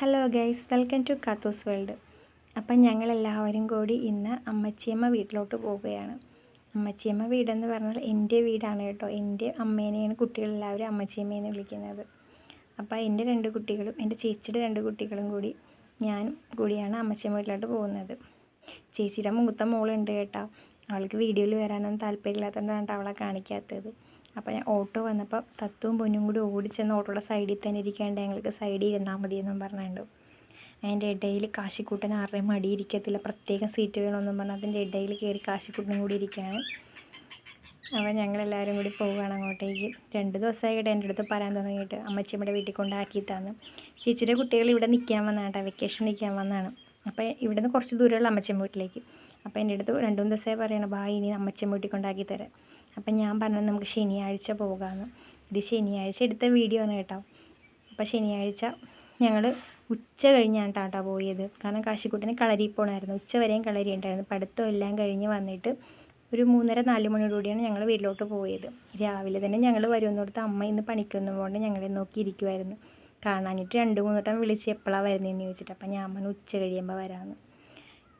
Hello guys welcome to Kathu's world അപ്പം ഞങ്ങളെല്ലാവരും കൂടി ഇന്ന് അമ്മച്ചിയമ്മ വീട്ടിലോട്ട് പോവുകയാണ്. അമ്മച്ചിയമ്മ വീടെന്ന് പറഞ്ഞാൽ എന്റെ വീടാണ് കേട്ടോ. എന്റെ അമ്മേനെയാണ് കുട്ടികളെല്ലാവരും അമ്മച്ചിയമ്മയെന്ന് വിളിക്കുന്നത്. അപ്പോൾ എന്റെ രണ്ട് കുട്ടികളും എന്റെ ചേച്ചിയുടെ രണ്ട് കുട്ടികളും കൂടി ഞാനും കൂടിയാണ് അമ്മച്ചിയമ്മ വീട്ടിലോട്ട് പോകുന്നത്. ചേച്ചിയുടെ മൂത്ത മോളുണ്ട് കേട്ടോ. അവൾക്ക് വീഡിയോയിൽ വരാനൊന്നും താല്പര്യമില്ലാത്തതുകൊണ്ടാണ് അവളെ കാണിക്കാത്തത്. അപ്പോൾ ഞാൻ ഓട്ടോ വന്നപ്പോൾ തത്തും പൊന്നും കൂടി ഓടിച്ചെന്ന് ഓട്ടോയുടെ സൈഡിൽ തന്നെ ഇരിക്കേണ്ട ഞങ്ങൾക്ക് സൈഡിൽ ഇരുന്നാൽ മതിയെന്നും പറഞ്ഞുണ്ട് അതിന്റെ ഇടയിൽ കാശിക്കൂട്ടൻ ആരുടെയും മടിയിരിക്കത്തില്ല. പ്രത്യേകം സീറ്റ് വേണമെന്നും പറഞ്ഞ്. അതിന്റെ ഇടയിൽ കയറി കാശിക്കൂട്ടനും കൂടി ഇരിക്കുകയാണ്. അപ്പോൾ ഞങ്ങളെല്ലാവരും കൂടി പോവുകയാണ് അങ്ങോട്ടേക്ക്. രണ്ട് ദിവസമായിട്ട് എന്റെ അടുത്ത് പറയാൻ തുടങ്ങിയിട്ട് അമ്മച്ചിയമ്മയുടെ വീട്ടിൽ കൊണ്ടാക്കി തന്നു ചേച്ചിയുടെ കുട്ടികൾ ഇവിടെ നിൽക്കാൻ വന്നാണ് വെക്കേഷൻ നിൽക്കാൻ വന്നതാണ്. അപ്പോൾ ഇവിടുന്ന് കുറച്ച് ദൂരമുള്ള അമ്മച്ചൻ വീട്ടിലേക്ക്. അപ്പോൾ എന്റെ അടുത്ത് രണ്ടു മൂന്ന് ദിവസമായി പറയണം ബാ ഇനി അമ്മച്ചൻ വീട്ടിൽ കൊണ്ടാക്കി തരാം. അപ്പം ഞാൻ പറഞ്ഞത് നമുക്ക് ശനിയാഴ്ച പോകാമെന്ന്. ഇത് ശനിയാഴ്ച എടുത്ത വീഡിയോ ആണ് കേട്ടോ. അപ്പോൾ ശനിയാഴ്ച ഞങ്ങൾ ഉച്ച കഴിഞ്ഞാണ് കേട്ടോ പോയത്. കാരണം കാശിക്കുട്ടന് കളരി പോകണമായിരുന്നു ഉച്ച വരെയും കളരി ഉണ്ടായിരുന്നു. പഠിത്തം എല്ലാം കഴിഞ്ഞ് വന്നിട്ട് ഒരു മൂന്നര നാല് മണിയോടുകൂടിയാണ് ഞങ്ങൾ വീട്ടിലോട്ട് പോയത്. രാവിലെ തന്നെ ഞങ്ങൾ വരുമെന്നോടത്ത് അമ്മ ഇന്ന് പണിക്കൊന്നും പോകേണ്ട ഞങ്ങളെ നോക്കി ഇരിക്കുമായിരുന്നു കാണാനിട്ട് രണ്ട് മൂന്ന് വട്ടം വിളിച്ച് എപ്പോഴാണ് വരുന്നതെന്ന് ചോദിച്ചിട്ട് അപ്പം ഞാൻ പറഞ്ഞു ഉച്ച കഴിയുമ്പോൾ വരാമെന്ന്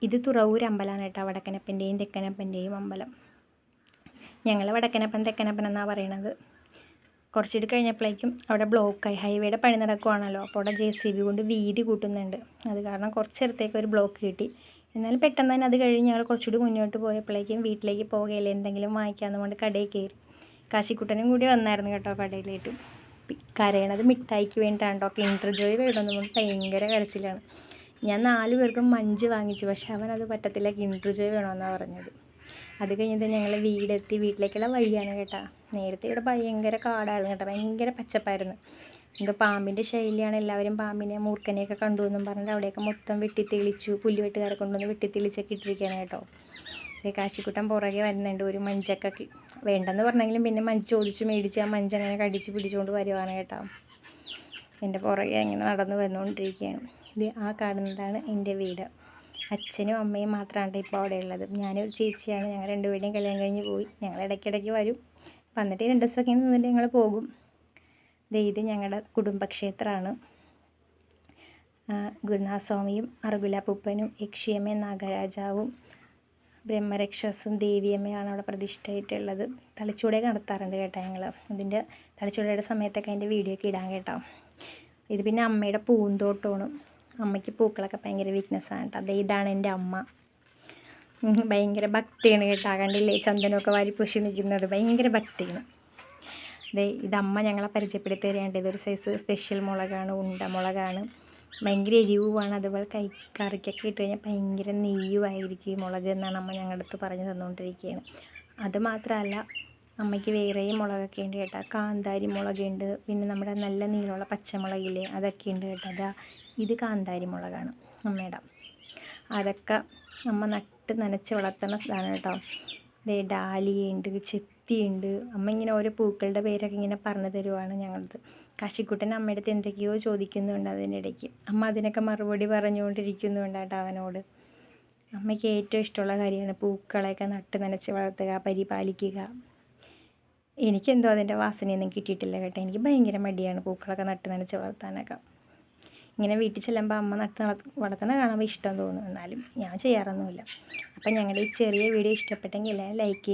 ഇത് തുറവൂർ അമ്പലമാണ് കേട്ടോ വടക്കനപ്പന്റെയും തെക്കനപ്പന്റെയും അമ്പലം. ഞങ്ങൾ വടക്കനപ്പൻ തെക്കനപ്പൻ എന്നാണ് പറയണത്. കുറച്ചിട്ട് കഴിഞ്ഞപ്പോഴേക്കും അവിടെ ബ്ലോക്കായി. ഹൈവേയുടെ പണി നടക്കുവാണല്ലോ. അപ്പോൾ അവിടെ ജെ സി ബി കൊണ്ട് വീതി കൂട്ടുന്നുണ്ട്. അത് കാരണം കുറച്ച് നേരത്തേക്ക് ഒരു ബ്ലോക്ക് കിട്ടി. എന്നാലും പെട്ടെന്ന് തന്നെ അത് കഴിഞ്ഞ് ഞങ്ങൾ കുറച്ചുകൂടി മുന്നോട്ട് പോയപ്പോഴേക്കും വീട്ടിലേക്ക് പോകുകയില്ല എന്തെങ്കിലും വാങ്ങിക്കാമെന്ന് കൊണ്ട് കടയിൽ കയറി. കാശിക്കുട്ടനും കൂടി വന്നായിരുന്നു കേട്ടോ കടയിലേക്ക് കരയണത് മിഠായിക്ക് വേണ്ടിയിട്ടാണ് കേട്ടോ. കിൻഡർ ജോയ് വേണമെന്ന് പറഞ്ഞ് ഭയങ്കര കരച്ചിലാണ്. ഞാൻ നാല് പേർക്കും മഞ്ച് വാങ്ങിച്ചു പക്ഷേ അവൻ അത് പറ്റത്തില്ല. കിൻഡർ ജോയ് വേണമെന്നാണ് പറഞ്ഞത്. അത് കഴിഞ്ഞിട്ട് ഞങ്ങൾ വീടെത്തി. വീട്ടിലേക്കുള്ള വഴിയാണ് കേട്ടോ. നേരത്തെ ഇവിടെ ഭയങ്കര കാടായിരുന്നു കേട്ടോ. ഭയങ്കര പച്ചപ്പായിരുന്നു. എന്തോ പാമ്പിന്റെ ശൈലിയാണ്. എല്ലാവരും പാമ്പിനെ മൂർഖനെയൊക്കെ കണ്ടു എന്നും പറഞ്ഞിട്ട് അവിടെയൊക്കെ മൊത്തം വെട്ടിത്തെളിച്ചു. പുല്ലുവെട്ടുകാരെ കൊണ്ടുവന്ന് വെട്ടിത്തെളിച്ചൊക്കെ ഇട്ടിരിക്കുകയാണ് കേട്ടോ. കാശിക്കുട്ടൻ പുറകെ വരുന്നുണ്ട്. ഒരു മഞ്ചൊക്കെ വേണ്ടെന്ന് പറഞ്ഞെങ്കിലും പിന്നെ മഞ്ച് ചോദിച്ചു മേടിച്ച് ആ മഞ്ച് അങ്ങനെ കടിച്ച് പിടിച്ചുകൊണ്ട് വരുവാണ് കേട്ടോ. എന്റെ പുറകെ അങ്ങനെ നടന്നു വന്നുകൊണ്ടിരിക്കുകയാണ്. ഇത് ആ കാണുന്നതാണ് എന്റെ വീട്. അച്ഛനും അമ്മയും മാത്രമാണ് ഇപ്പോൾ അവിടെ ഉള്ളത് ഞാനൊരു ചേച്ചിയാണ്. ഞങ്ങൾ രണ്ടുപേരുടെയും കല്യാണം കഴിഞ്ഞ് പോയി. ഞങ്ങൾ ഇടയ്ക്കിടയ്ക്ക് വരും. വന്നിട്ട് രണ്ട് ദിവസമൊക്കെ നിന്നിട്ട് ഞങ്ങൾ പോകും. ഇത് ഞങ്ങളുടെ കുടുംബക്ഷേത്രമാണ്. ഗുരുനാഥസ്വാമിയും അറുകുലാപ്പൂപ്പനും യക്ഷിയമ്മ നാഗരാജാവും ബ്രഹ്മരക്ഷസും ദേവിയമ്മയാണ് അവിടെ പ്രതിഷ്ഠയായിട്ടുള്ളത്. തളിച്ചൂടയൊക്കെ നടത്താറുണ്ട് കേട്ടോ ഞങ്ങൾ അതിന്റെ തളിച്ചൂടയുടെ സമയത്തൊക്കെ അതിന്റെ വീഡിയോ ഒക്കെ ഇടാൻ കേട്ടോ. ഇത് പിന്നെ അമ്മയുടെ പൂന്തോട്ടമാണ്. അമ്മയ്ക്ക് പൂക്കളൊക്കെ ഭയങ്കര വീക്ക്നെസ്സാണ് കേട്ടോ. അതെ ഇതാണ് എന്റെ അമ്മ. ഭയങ്കര ഭക്തിയാണ് കേട്ടോ. കണ്ടില്ലേ? ചന്ദനമൊക്കെ വാരി പൂശി നിൽക്കുന്നത്. ഭയങ്കര ഭക്തിയാണ്. അതെ ഇതമ്മ ഞങ്ങളെ പരിചയപ്പെടുത്തി തരേണ്ടത് ഒരു സൈസ് സ്പെഷ്യൽ മുളകാണ് ഉണ്ട മുളകാണ്. ഭയങ്കര എരിവുമാണ്. അതുപോലെ കൈ കറിക്കൊക്കെ ഇട്ട് കഴിഞ്ഞാൽ ഭയങ്കര നെയ്യുമായിരിക്കും മുളക് എന്നാണ് അമ്മ ഞങ്ങളുടെ അടുത്ത് പറഞ്ഞു തന്നുകൊണ്ടിരിക്കുകയാണ് അത് മാത്രമല്ല അമ്മയ്ക്ക് വേറെയും മുളകൊക്കെ ഉണ്ട് കേട്ടോ. കാന്താരി മുളകുണ്ട് പിന്നെ നമ്മുടെ നല്ല നീളമുള്ള പച്ചമുളകില്ലേ അതൊക്കെ ഉണ്ട് കേട്ടോ. അതാ ഇത് കാന്താരി മുളകാണ് അമ്മയുടെ. അതൊക്കെ അമ്മ നട്ട് നനച്ച് വളർത്തുന്ന സ്ഥാനം കേട്ടോ. ഡാലിയുണ്ട് ചെത്തിയുണ്ട് അമ്മ ഇങ്ങനെ ഓരോ പൂക്കളുടെ പേരൊക്കെ ഇങ്ങനെ പറഞ്ഞു തരുവാണ് ഞങ്ങളത് കാശിക്കുട്ടൻ അമ്മയുടെ അടുത്ത് എന്തൊക്കെയോ ചോദിക്കുന്നുണ്ട് അതിനിടയ്ക്ക്. അമ്മ അതിനൊക്കെ മറുപടി പറഞ്ഞുകൊണ്ടിരിക്കുന്നുണ്ട് കേട്ടോ അവനോട്. അമ്മയ്ക്ക് ഏറ്റവും ഇഷ്ടമുള്ള കാര്യമാണ് പൂക്കളെയൊക്കെ നട്ട് നനച്ച് വളർത്തുക പരിപാലിക്കുക. എനിക്കെന്തോ അതിന്റെ വാസനയൊന്നും കിട്ടിയിട്ടില്ല കേട്ടോ. എനിക്ക് ഭയങ്കര മടിയാണ് പൂക്കളൊക്കെ നട്ട് നനച്ച് വളർത്താനൊക്കെ. ഇങ്ങനെ വീട്ടിൽ ചെല്ലുമ്പോൾ അമ്മ നട്ട് വളർത്തണ കാണുമ്പോൾ ഇഷ്ടം തോന്നും. എന്നാലും ഞാൻ ചെയ്യാറൊന്നുമില്ല. അപ്പം ഞങ്ങളുടെ ഈ ചെറിയ വീഡിയോ ഇഷ്ടപ്പെട്ടെങ്കിൽ ലൈക്ക് ചെയ്യുക